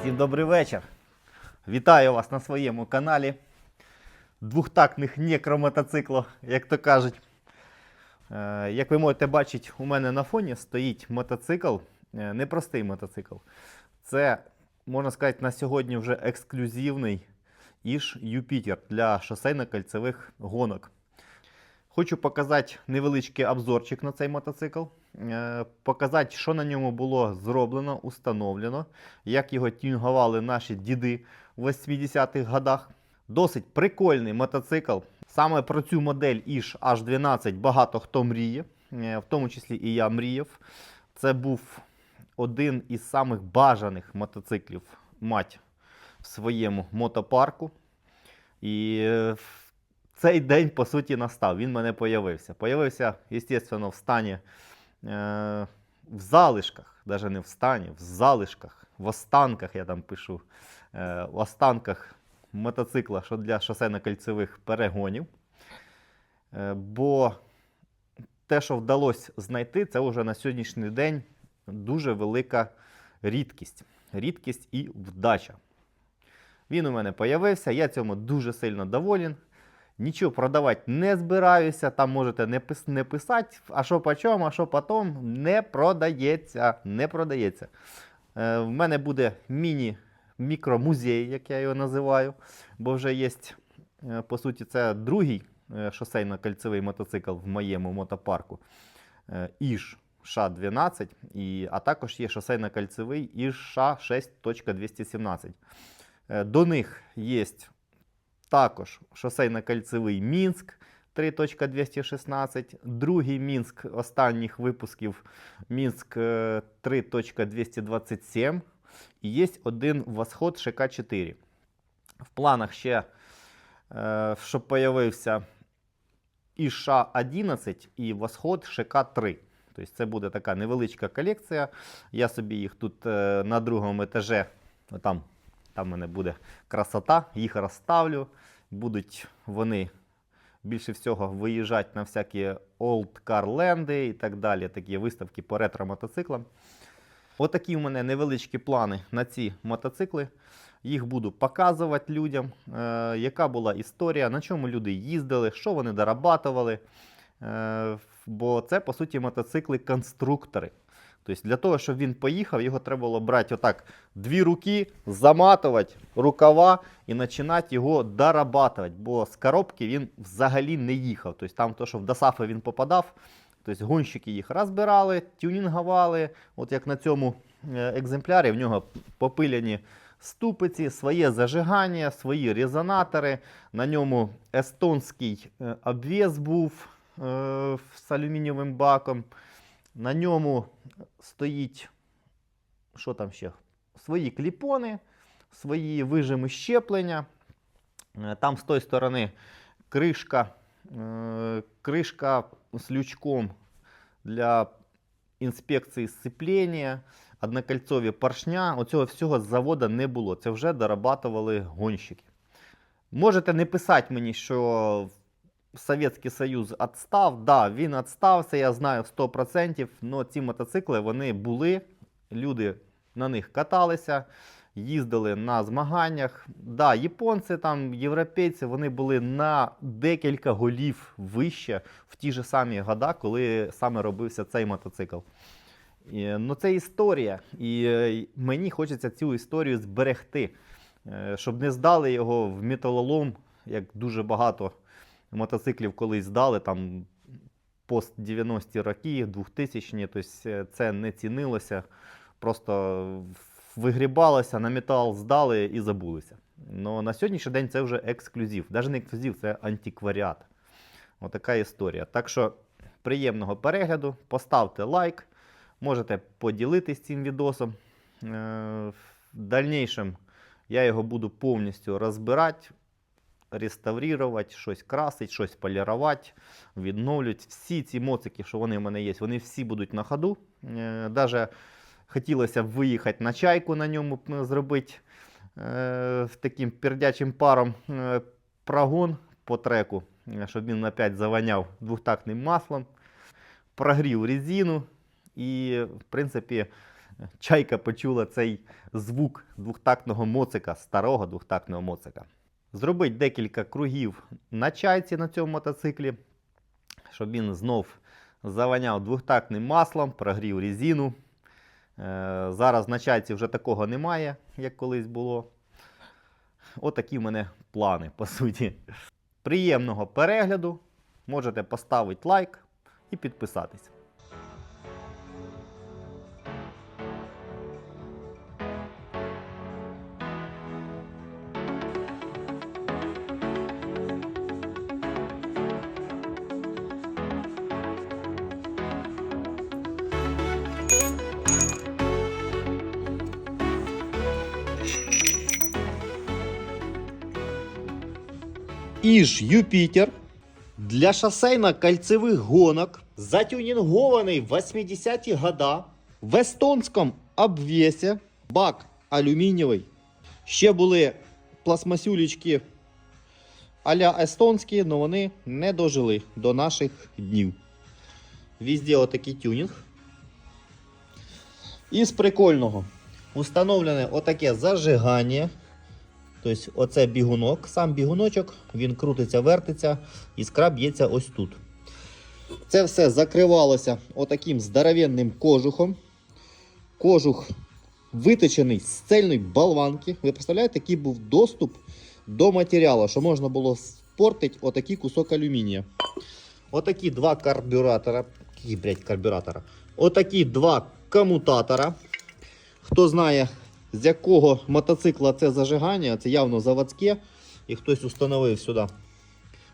Всім добрий вечір. Вітаю вас на своєму каналі двохтактних некромотоциклів, як то кажуть. Е, Як ви можете бачити, у мене на фоні стоїть мотоцикл, е, непростий мотоцикл. Це, можна сказати, на сьогодні вже ексклюзивний Іж Юпітер для шосейно-кольцевих гонок. Хочу показати невеличкий обзорчик на цей мотоцикл, е, показати, що на ньому було зроблено, установлено, як його тюнгували наші діди в 80-х годах. Досить прикольний мотоцикл. Саме про цю модель Іж H12 багато хто мріє, е, в тому числі і я мріяв. Це був один із самих бажаних мотоциклів мать в своєму мотопарку. І е, цей день, по суті, настав. Він мене появився. Появився, звісно, в стані е, в залишках, навіть не в стані, в залишках, в останках, я там пишу, е, в останках мотоцикла що для шосейно-кольцевих перегонів. Е, бо те, що вдалося знайти, це вже на сьогоднішній день дуже велика рідкість. Рідкість і вдача. Він у мене появився, я цьому дуже сильно доволен. Нічого продавати не збираюся, там можете не, пис, не писати, а що по чому, а що потім, не продається. Не продається. Е, в мене буде міні-мікромузей, як я його називаю, бо вже є, е, по суті, це другий е, шосейно-кольцевий мотоцикл в моєму мотопарку. Е, Іж ША-12, і, а також є шосейно-кольцевий Іж ША-6.217. Е, До них є також шосейно-кольцевий Мінськ 3.216, другий Мінськ останніх випусків Мінськ е, 3.227 і є один восход ШК-4. В планах ще, е, щоб появився і ША-11 і восход ШК-3. Тобто це буде така невеличка колекція. Я собі їх тут е, на другому етажі, там, там в мене буде красота, їх розставлю. Будуть вони більше всього виїжджати на всякі Old Land і так далі, такі виставки по ретро-мотоциклам. Отакі у мене невеличкі плани на ці мотоцикли. Їх буду показувати людям, е, яка була історія, на чому люди їздили, що вони дорабатували. Е, бо це, по суті, мотоцикли-конструктори. Тобто для того, щоб він поїхав, його треба було брати отак дві руки, заматувати рукава і починати його дорабатувати. Бо з коробки він взагалі не їхав. Тобто там, то, що в досафи він попадав, тобто гонщики їх розбирали, тюнінгували. От як на цьому е, екземплярі в нього попиляні ступиці, своє зажигання, свої резонатори. На ньому естонський е, був е, з алюмінієвим баком. На ньому стоїть, що там ще? Свої кліпони, свої вижими щеплення. Е, Там з тої сторони кришка, е, кришка з лючком для інспекції сцеплення, однокольцові поршня. Оцього всього з заводу не було. Це вже дорабатували гонщики. Можете не писати мені, що Совєтський Союз відстав. Да, він відстався, я знаю 100%, але ці мотоцикли вони були, люди на них каталися, їздили на змаганнях. Да, японці, там, європейці, вони були на декілька голів вище в ті ж самі года, коли саме робився цей мотоцикл. Ну, це історія, і е, мені хочеться цю історію зберегти, е, щоб не здали його в металолом, як дуже багато мотоциклів колись здали, там пост 90-ті роки, 2000-ні, тобто е, це не цінилося, просто вигрібалося, на метал здали і забулися. Но на сьогоднішній день це вже ексклюзив. Навіть не ексклюзив, це антикваріат. Отака історія. Так що приємного перегляду, поставте лайк, можете поділитись цим відосом. Е, В дальнейшем я його буду повністю розбирати, реставрувати, щось красити, щось полірувати, відновлювати. Всі ці моцики, що вони в мене є, вони всі будуть на ходу. Е, Даже хотілося б виїхати на чайку на ньому зробити е, таким пердячим паром е, прогон по треку, щоб він опять заваняв двохтактним маслом. Прогрів резину і, в принципі, чайка почула цей звук двохтактного моцика, старого двохтактного моцика. Зробить декілька кругів на чайці на цьому мотоциклі, щоб він знов заваняв двохтактним маслом, прогрів резину. Е, Зараз на чайці вже такого немає, як колись було. Отакі в мене плани, по суті. Приємного перегляду. Можете поставити лайк і підписатись. Іж Юпітер для шосейно-кольцевих гонок, затюнінгований в 80-ті года, в естонському обвесі, бак алюмінієвий. Ще були пластмасюлечки а-ля естонські, але вони не дожили до наших днів. Везде отакий тюнінг. Із прикольного установлене отаке зажигання. Тобто, оце бігунок, сам бігуночок, він крутиться, вертиться, іскра б'ється ось тут. Це все закривалося отаким здоровенним кожухом. Кожух виточений з цельної болванки. Ви представляєте, який був доступ до матеріалу, що можна було спортити отакий кусок алюмінія. Отакі два карбюратора. Які, блядь, карбюратора. Отакі два комутатора. Хто знає, з якого мотоцикла це зажигання, це явно заводське, і хтось установив сюди.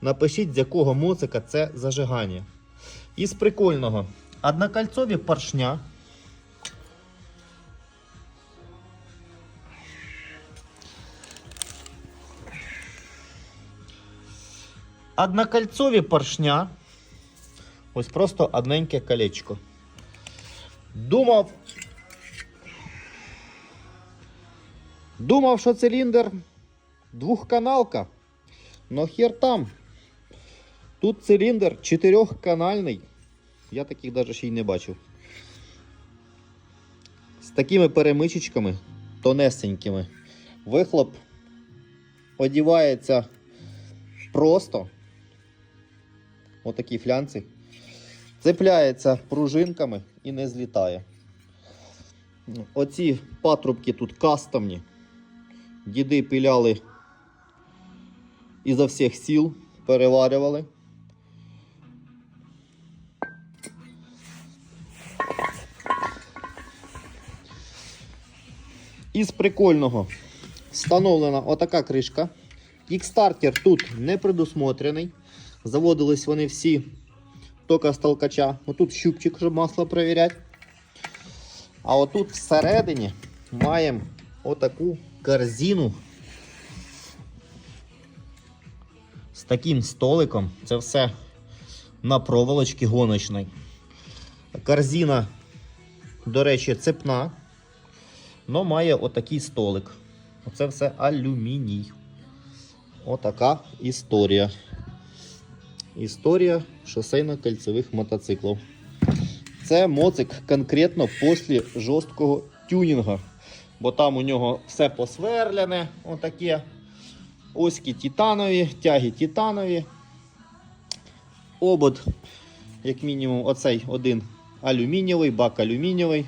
Напишіть, з якого моцика це зажигання. Із прикольного. Однокольцові поршня. Однокольцові поршня. Ось просто одненьке колечко. Думав, Думав, що циліндр двохканалка. Но хер там. Тут циліндр чотирьохканальний. Я таких навіть ще й не бачив. З такими перемичечками тонесенькими. Вихлоп одівається просто. Отакі флянці. Цепляється пружинками і не злітає. Оці патрубки тут кастомні. Діди піляли ізо всіх сіл, переварювали. Із прикольного встановлена отака кришка. Кікстартер тут не предусмотрений. Заводились вони всі тільки з толкача. Отут щупчик, щоб масло перевіряти. А отут всередині маємо отаку корзину з таким столиком. Це все на проволочці гоночній. Корзина, до речі, цепна, але має отакий столик. Оце все алюміній. Отака історія. Історія шосейно-кольцевих мотоциклів. Це моцик конкретно після жорсткого тюнінга. Бо там у нього все посверляне, отаке. Оськи титанові, тяги титанові. Обод, як мінімум, оцей один алюмінієвий, бак алюмінієвий.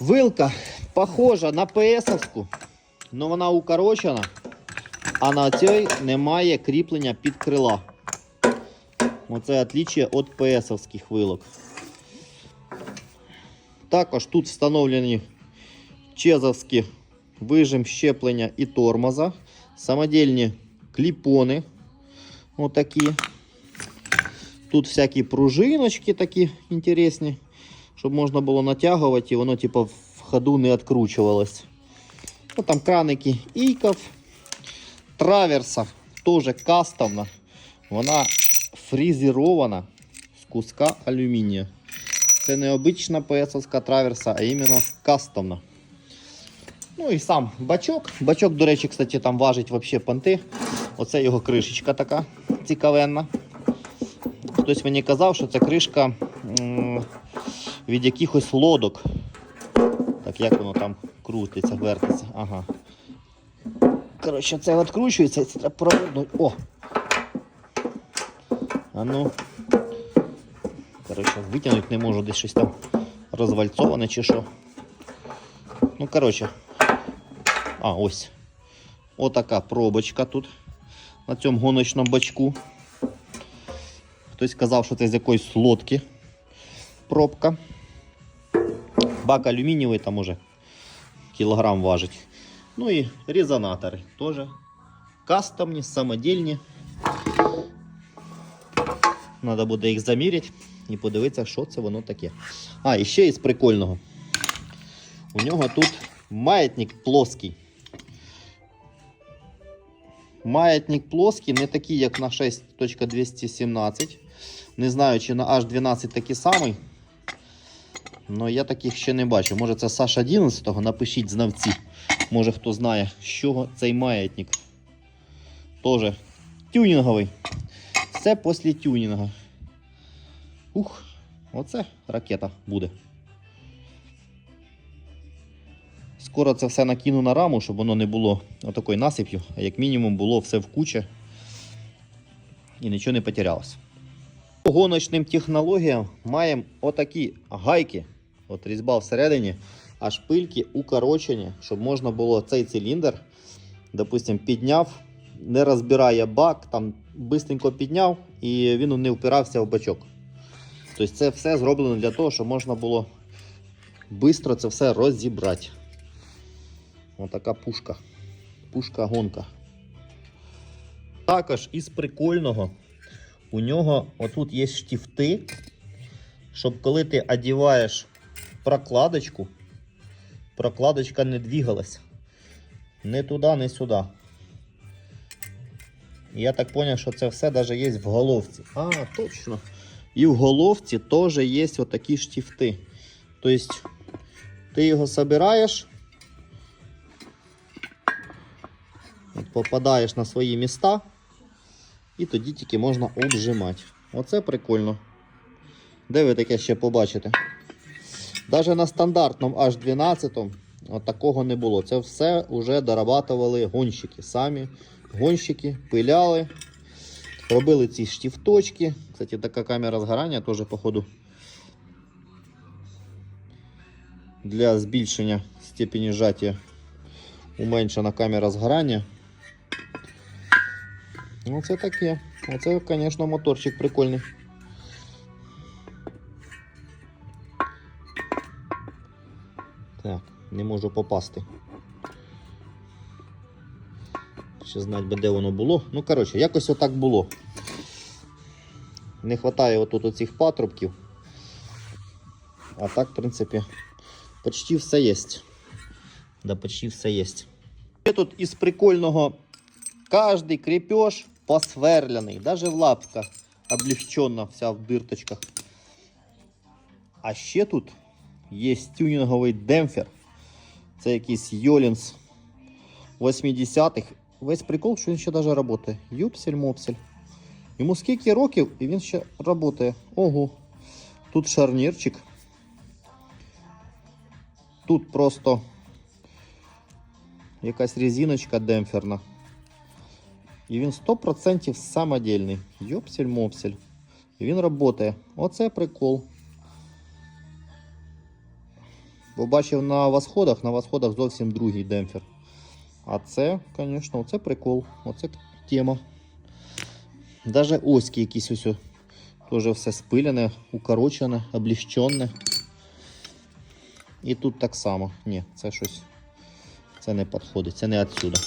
Вилка похожа на ПСовську, але вона укорочена, а на цій немає кріплення під крила. Оце отличие від ПСовських вилок. Також тут встановлені чезовські вижим щеплення і тормоза, самодільні кліпони. Отакі. Тут всякі пружиночки такі інтересні, щоб можна було натягувати і воно типу, в ходу не відкручувалось. Ну, там краники Ійков. Траверса теж кастомна. Вона фрезерована з куска алюмінія. Це не обична ПСовська траверса, а іменно кастомна. Ну і сам бачок. Бачок, до речі, кстати, там важить вообще понти. Оце його кришечка така цікавенна. Хтось мені казав, що це кришка від якихось лодок. Так, як воно там крутиться, вертиться. Ага. Коротше, це відкручується і це треба провернути. О! А ну. Коротше, витягнути не можу, десь щось там розвальцоване чи що. Ну, коротше. А, ось. Отака пробочка тут. На цьому гоночному бачку. Хтось казав, що це з якоїсь лодки. Пробка. Бак алюмінієвий там уже кілограм важить. Ну і резонатори теж. Кастомні, самодільні. Треба буде їх заміряти і подивитися, що це воно таке. А, і ще із прикольного. У нього тут маятник плоский. Маятник плоский, не такий, як на 6.217. Не знаю, чи на H12 такий самий. Але я таких ще не бачу. Може це Саш 11 напишіть знавці. Може хто знає, з чого цей маятник. Тоже тюнінговий. Все після тюнінга. Ух, оце ракета буде. Скоро це все накину на раму, щоб воно не було отакою насип'ю, а як мінімум було все в кучі і нічого не потерялося. По гоночним технологіям маємо отакі гайки, от різьба всередині, а шпильки укорочені, щоб можна було цей циліндр, допустим, підняв, не розбирає бак, там бистренько підняв і він не впирався в бачок. Тобто це все зроблено для того, щоб можна було швидко це все розібрати. Ось така пушка. Пушка-гонка. Також із прикольного у нього отут є штифти, щоб коли ти одіваєш прокладочку, прокладочка не двигалась. Не туди, не сюди. Я так зрозумів, що це все навіть є в головці. А, точно. І в головці теж є отакі штифти. Тобто ти його збираєш, попадаєш на свої міста, і тоді тільки можна обжимати. Оце прикольно. Де ви таке ще побачите? Навіть на стандартному H12 от такого не було. Це все вже дорабатували гонщики. Самі гонщики пиляли, робили ці штифточки. Кстати, така камера згорання теж, походу, для збільшення степені сжаття уменьшена камера згорання. Ну, це таке. Оце, звісно, моторчик прикольний. Так, не можу попасти. Ще знати би, де воно було. Ну, коротше, якось отак було. Не вистачає отут оцих патрубків. А так, в принципі, почти все є. Да, почти все є. Ще тут із прикольного Каждый крепеж посверлений, даже в лапках облегченно вся в дирточках. А ще тут є тюнінговий демпфер. Це якийсь Йолінс 80-х. Весь прикол, що він ще навіть працює. Юпсель-мопсель. Йому скільки років і він ще працює. Ого. Тут шарнірчик. Тут просто якась резиночка демпферна. І він 100% самодільний. Йопсель-мопсель. І він працює. Оце прикол. Бо бачив на восходах, на восходах зовсім другий демпфер. А це, звісно, оце прикол. Оце тема. Даже оськи якісь ось. Теж все спилене, укорочене, облегчене. І тут так само. Ні, це щось. Це не підходить, це не відсюди.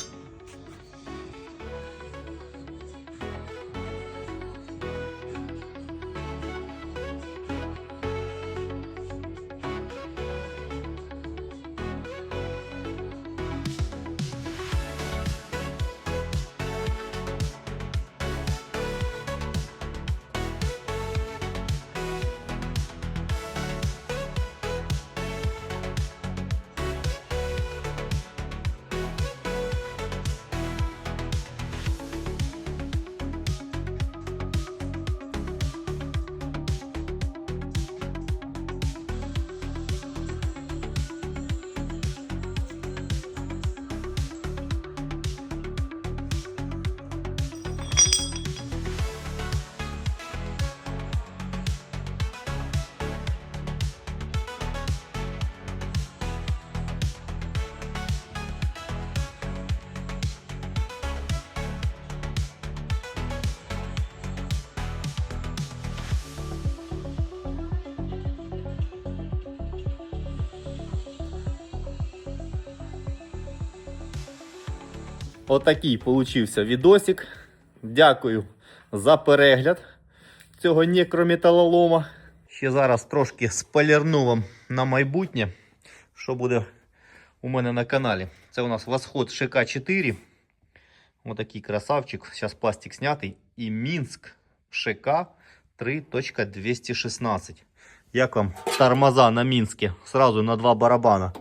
Отакий получився відосик. Дякую за перегляд цього некрометалолома. Ще зараз трошки спойлерну вам на майбутнє, що буде у мене на каналі. Це у нас восход ШК-4. Отакий красавчик. Зараз пластик знятий. І Мінськ ШК 3.216. Як вам тормоза на Мінське? Сразу на два барабана.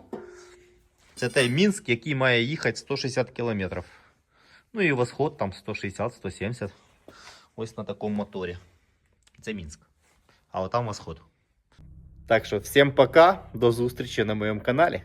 Це той Мінськ, який має їхати 160 км. Ну і восход там 160-170. Ось на такому моторі. Це Мінськ. А от там восход. Так що всім пока, до зустрічі на моєму каналі.